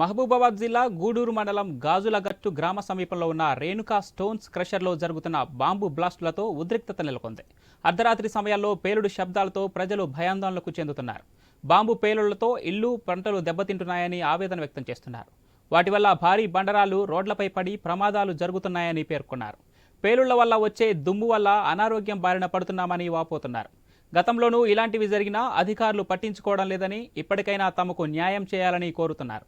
మహబూబాబాద్ జిల్లా గూడూరు మండలం గాజులగట్టు గ్రామ సమీపంలో ఉన్న రేణుకా స్టోన్స్ క్రషర్లో జరుగుతున్న బాంబు బ్లాస్టులతో ఉద్రిక్తత నెలకొంది. అర్ధరాత్రి సమయాల్లో పేలుడు శబ్దాలతో ప్రజలు భయాందోళనకు చెందుతున్నారు. బాంబు పేలుళ్ళతో ఇల్లు పంటలు దెబ్బతింటున్నాయని ఆవేదన వ్యక్తం చేస్తున్నారు. వాటి వల్ల భారీ బండరాలు రోడ్లపై పడి ప్రమాదాలు జరుగుతున్నాయని పేర్కొన్నారు. పేలుళ్ళ వల్ల వచ్చే దుమ్ము వల్ల అనారోగ్యం బారిన పడుతున్నామని వాపోతున్నారు. గతంలోనూ ఇలాంటివి జరిగినా అధికారులు పట్టించుకోవడం లేదని ఇప్పటికైనా తమకు న్యాయం చేయాలని కోరుతున్నారు.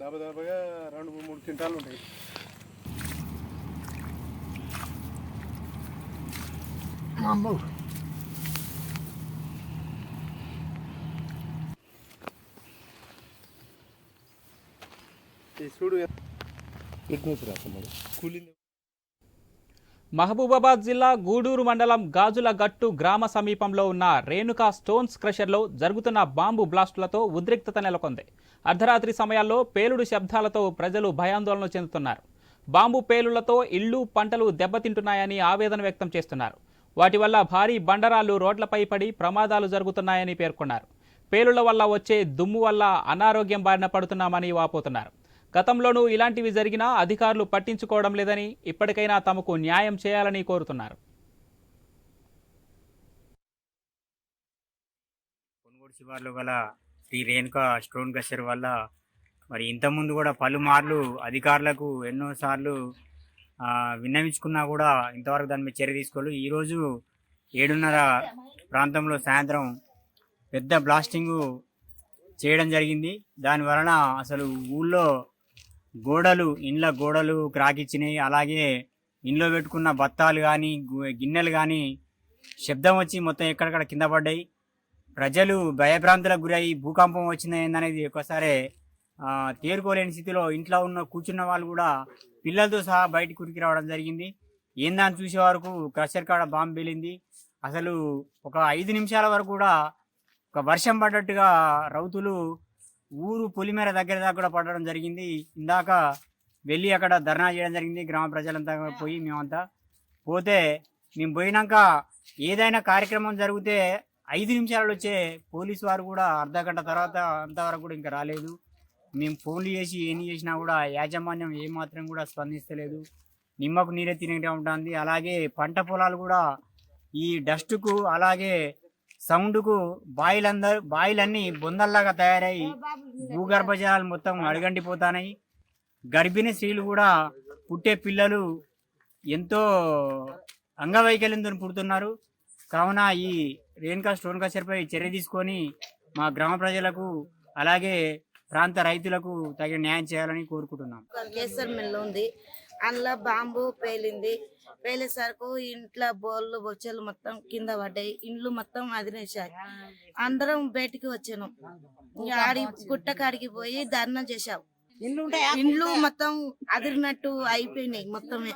దాదాపుగా రెండు మూడు క్వింటాలు ఉంటాయి. చూడు ఇటు నుంచి రాస్తున్నాడు కూలింది మహబూబాబాద్ జిల్లా గూడూరు మండలం గాజుల గట్టు గ్రామ సమీపంలో ఉన్న రేణుకా స్టోన్స్ క్రషర్లో జరుగుతున్న బాంబు బ్లాస్టులతో ఉద్రిక్తత నెలకొంది. అర్ధరాత్రి సమయాల్లో పేలుడు శబ్దాలతో ప్రజలు భయాందోళన చెందుతున్నారు. బాంబు పేలుళ్ళతో ఇళ్ళు పంటలు దెబ్బతింటున్నాయని ఆవేదన వ్యక్తం చేస్తున్నారు. వాటి వల్ల భారీ బండరాలు రోడ్లపై పడి ప్రమాదాలు జరుగుతున్నాయని పేర్కొన్నారు. పేలుళ్ళ వల్ల వచ్చే దుమ్ము వల్ల అనారోగ్యం బారిన పడుతున్నామని వాపోతున్నారు. గతంలోనూ ఇలాంటివి జరిగినా అధికారులు పట్టించుకోవడం లేదని ఇప్పటికైనా తమకు న్యాయం చేయాలని కోరుతున్నారు. కొనుగోడు శివార్లో గల శ్రీ రేణుకా స్టోన్ కషర్ వల్ల మరి ఇంతకుముందు కూడా పలుమార్లు అధికారులకు ఎన్నోసార్లు విన్నవించుకున్నా కూడా ఇంతవరకు దాని మీద చర్య తీసుకోలేదు. ఈరోజు ఏడున్నర ప్రాంతంలో సాయంత్రం పెద్ద బ్లాస్టింగు చేయడం జరిగింది. దాని వలన అసలు ఊళ్ళో గోడలు ఇండ్ల గోడలు క్రాకిచ్చినాయి అలాగే ఇంట్లో పెట్టుకున్న బత్తాలు కానీ గిన్నెలు కానీ శబ్దం వచ్చి మొత్తం ఎక్కడక్కడ కింద పడ్డాయి. ప్రజలు భయభ్రాంతులకు గురై భూకంపం వచ్చింది ఏందనేది ఒకసారి తేరుకోలేని స్థితిలో ఇంట్లో ఉన్న కూర్చున్న వాళ్ళు కూడా పిల్లలతో సహా బయటికి ఉరికి రావడం జరిగింది. ఏందని చూసే వరకు క్రషర్ కాడ బాంబు పేలింది. అసలు ఒక ఐదు నిమిషాల వరకు కూడా ఒక వర్షం పడ్డట్టుగా రౌతులు ఊరు పొలిమేర దగ్గర దాకా కూడా పడడం జరిగింది. ఇందాక వెళ్ళి అక్కడ ధర్నా చేయడం జరిగింది. గ్రామ ప్రజలంతా పోయి మేమంతా పోతే మేము పోయినాక ఏదైనా కార్యక్రమం జరిగితే ఐదు నిమిషాలు వచ్చే పోలీసు వారు కూడా అర్ధ గంట తర్వాత అంతవరకు కూడా ఇంకా రాలేదు. మేము ఫోన్లు చేసి ఏం చేసినా కూడా యాజమాన్యం ఏమాత్రం కూడా స్పందిస్తలేదు. నిమ్మకు నీరే తినగా ఉంటుంది. అలాగే పంట పొలాలు కూడా ఈ డస్ట్కు అలాగే సౌండ్కు బాయిలందరూ బాయిలన్నీ బొందల్లాగా తయారై భూగర్భ జలాలు మొత్తం అడగంటిపోతాయి గర్భిణీ స్త్రీలు కూడా పుట్టే పిల్లలు ఎంతో అంగవైకల్యంతో పుడుతున్నారు. కావున ఈ రేణుకా స్టోన్ కచర్పై చర్య తీసుకొని మా గ్రామ ప్రజలకు అలాగే ప్రాంత రైతులకు తగిన న్యాయం చేయాలని కోరుకుంటున్నాం. కేసర్ మిల్ ఉంది. అందులో బాంబు పేలింది. పేలేసరికి ఇంట్లో బోళ్ళు బొచ్చలు మొత్తం కింద పడ్డాయి. ఇండ్లు మొత్తం అదినేశాయి అందరం బయటికి వచ్చాను ఇంకా ఆడి గుట్ట కాడికి పోయి ధర్నా చేశాం. ఇండ్లు మొత్తం అదిరినట్టు అయిపోయినాయి మొత్తమే.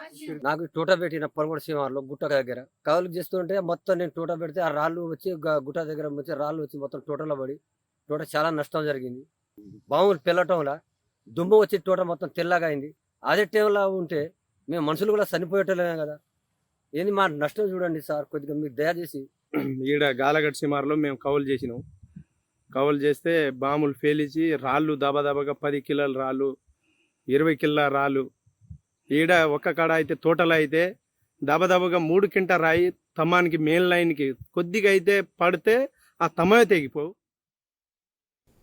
నాకు టూట పెట్టిన పొలగొడ సీమార్లో గుట్ట దగ్గర కవులు చేస్తుంటే మొత్తం నేను టూట పెడితే ఆ రాళ్ళు వచ్చి గుట్ట దగ్గర వచ్చి రాళ్ళు వచ్చి మొత్తం టోటలో పడి టోట చాలా నష్టం జరిగింది. బావులు పిల్లటంలా దుమ్ము వచ్చి టోట మొత్తం తెల్లగా అయింది. అదే టైంలో ఉంటే మేము మనుషులు కూడా చనిపోయేటలేమే కదా. ఏంది మా నష్టం చూడండి సార్ కొద్దిగా మీరు దయచేసి ఈడ గాలగడ్ సిమార్లో మేము కౌలు చేసినాం. కౌలు చేస్తే బాంబులు పేలిచి రాళ్ళు దబదబగా పది కిలోల రాళ్ళు ఇరవై కిలోల రాళ్ళు. ఈడ ఒక్క కాడ అయితే తోటలో అయితే దబదబగా మూడు కింట రాయి తమానికి మెయిన్ లైన్కి కొద్దిగా అయితే పడితే ఆ తమ్మమే తెగిపోవు.